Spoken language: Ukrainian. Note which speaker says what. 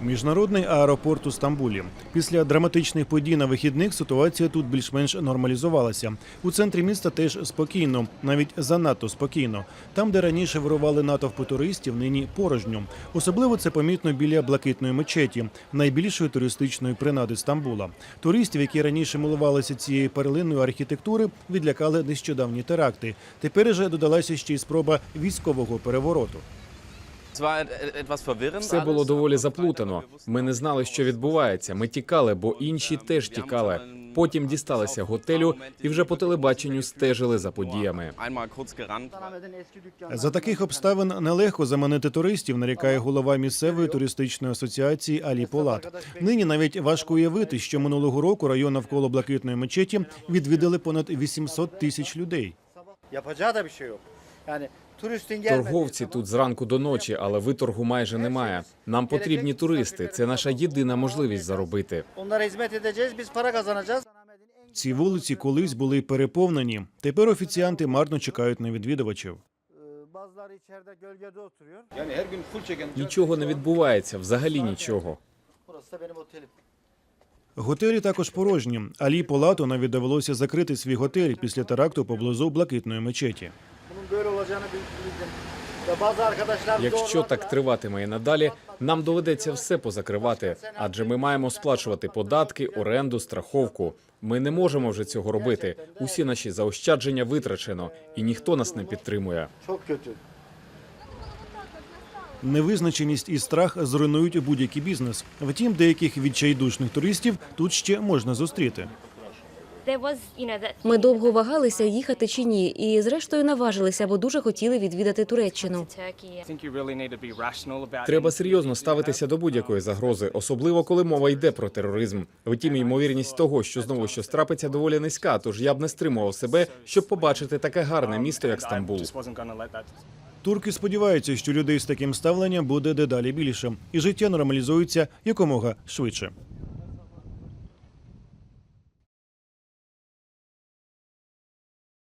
Speaker 1: Міжнародний аеропорт у Стамбулі. Після драматичних подій на вихідних ситуація тут більш-менш нормалізувалася. У центрі міста теж спокійно, навіть занадто спокійно. Там, де раніше вирували натовпи туристів, нині порожньо. Особливо це помітно біля блакитної мечеті, найбільшої туристичної принади Стамбула. Туристів, які раніше милувалися цією перлиною архітектури, відлякали нещодавні теракти. Тепер же додалася ще й спроба військового перевороту.
Speaker 2: Все було доволі заплутано. Ми не знали, що відбувається. Ми тікали, бо інші теж тікали. Потім дісталися готелю і вже по телебаченню стежили за подіями.
Speaker 1: За таких обставин нелегко заманити туристів, нарікає голова місцевої туристичної асоціації Алі Полат. Нині навіть важко уявити, що минулого року район навколо блакитної мечеті відвідали понад 800 тисяч людей.
Speaker 3: Yapacağı
Speaker 2: Торговці тут зранку до ночі, але виторгу майже немає. Нам потрібні туристи. Це наша єдина можливість заробити.
Speaker 1: Ці вулиці колись були переповнені. Тепер офіціанти марно чекають на відвідувачів.
Speaker 2: Нічого не відбувається, взагалі нічого.
Speaker 1: Готелі також порожні. Алі Полату навіть довелося закрити свій готель після теракту поблизу блакитної мечеті.
Speaker 3: Böyle olacağını bil- bildim.
Speaker 2: Якщо так триватиме і надалі, нам доведеться все позакривати, адже ми маємо сплачувати податки, оренду, страховку. Ми не можемо вже цього робити. Усі наші заощадження витрачено, і ніхто нас не підтримує.
Speaker 1: Невизначеність і страх зруйнують будь-який бізнес. Втім, деяких відчайдушних туристів тут ще можна зустріти.
Speaker 4: Ми довго вагалися, їхати чи ні, і зрештою наважилися, бо дуже хотіли відвідати Туреччину.
Speaker 2: Треба серйозно ставитися до будь-якої загрози, особливо коли мова йде про тероризм. Втім, ймовірність того, що знову щось трапиться, доволі низька. Тож я б не стримував себе, щоб побачити таке гарне місто, як Стамбул.
Speaker 1: Турки сподіваються, що людей з таким ставленням буде дедалі більше, і життя нормалізується якомога швидше.